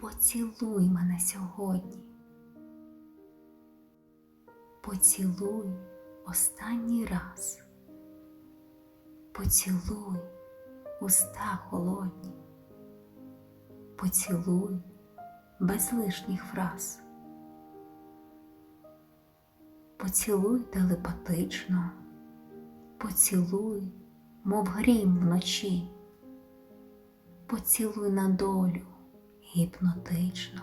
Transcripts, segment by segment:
Поцілуй мене сьогодні. Поцілуй останній раз. Поцілуй уста холодні. Поцілуй без лишніх фраз. Поцілуй телепатично, поцілуй, мов грім вночі, поцілуй на долю гіпнотично,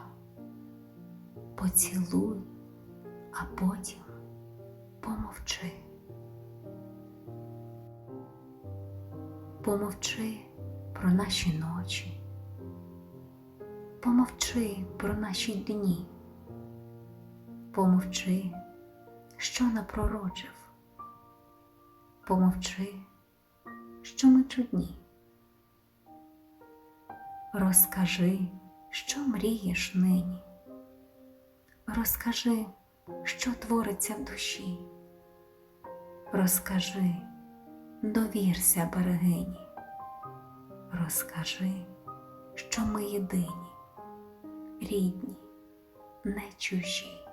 поцілуй, а потім помовчи. Помовчи про наші ночі, помовчи про наші дні, помовчи, що напророчив, помовчи, що ми чудні. Розкажи, що мрієш нині. Розкажи, що твориться в душі. Розкажи, довірся берегині. Розкажи, що ми єдині, рідні, не чужі.